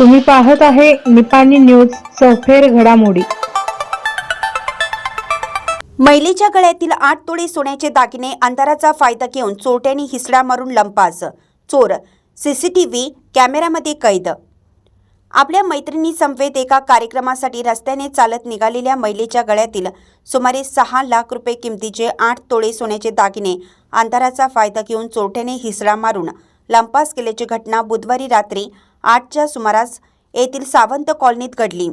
तुम्ही पाहत आहे निपाणी न्यूज सफेर घडामोडी. महिलेच्या गळ्यातील आठ तोळे सोन्याचे दागिने अंधाराचा फायदा घेऊन चोरट्यांनी हिसडा मारून लंपास चोर सीसीटीव्ही कॅमेऱ्यामध्ये कैद. आपल्या मैत्रिणी समवेत एका कार्यक्रमासाठी रस्त्याने चालत निघालेल्या महिलेच्या गळ्यातील सुमारे सहा लाख रुपये किमतीचे आठ तोळे सोन्याचे दागिने अंधाराचा फायदा घेऊन चोरट्याने हिसडा मारून लंपास केल्याची घटना बुधवारी रात्री आठच्या सुमारास येथील सावंत कॉलनीत घडली.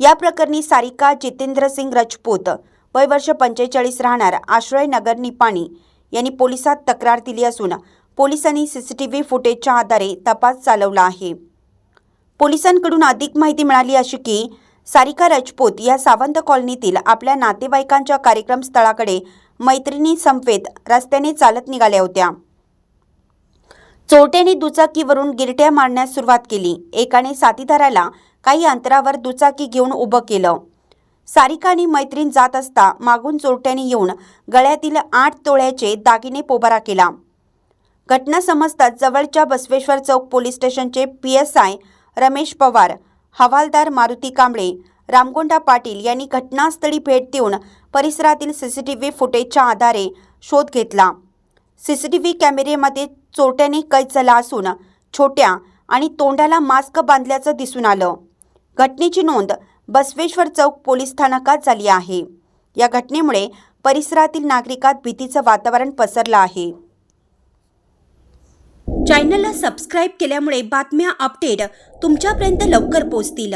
या प्रकरणी सारिका जितेंद्र सिंग राजपूत वय वर्ष पंचेचाळीस राहणार आश्रय नगर निपाणी यांनी पोलिसात तक्रार दिली असून पोलिसांनी सीसीटीव्ही फुटेजच्या आधारे तपास चालवला आहे. पोलिसांकडून अधिक माहिती मिळाली अशी की सारिका राजपूत या सावंत कॉलनीतील आपल्या नातेवाईकांच्या कार्यक्रम स्थळाकडे मैत्रिणी समवेत रस्त्याने चालत निघाल्या होत्या. चोरट्याने दुचाकीवरून गिरट्या मारण्यास सुरुवात केली. एकाने साथीदाराला काही अंतरावर दुचाकी घेऊन उभं केलं. सारिका आणि मैत्रीण जात असता मागून चोरट्याने येऊन गळ्यातील आठ तोळ्याचे दागिने पोबारा केला. घटना समजताच जवळच्या बसवेश्वर चौक पोलीस स्टेशनचे P S I Ramesh Pawar हवालदार मारुती कांबळे रामगोंडा पाटील यांनी घटनास्थळी भेट देऊन परिसरातील सीसीटीव्ही फुटेजच्या आधारे शोध घेतला. सीसीटीव्ही कॅमेरेमध्ये चोरट्याने कैचला असून छोट्या आणि तोंडाला मास्क बांधल्याचं दिसून आलं. घटनेची नोंद बसवेश्वर चौक पोलीस स्थानकात झाली आहे. या घटनेमुळे परिसरातील नागरिकात भीतीचं वातावरण पसरलं आहे. चॅनलला सबस्क्राईब केल्यामुळे बातम्या अपडेट तुमच्यापर्यंत लवकर पोहोचतील.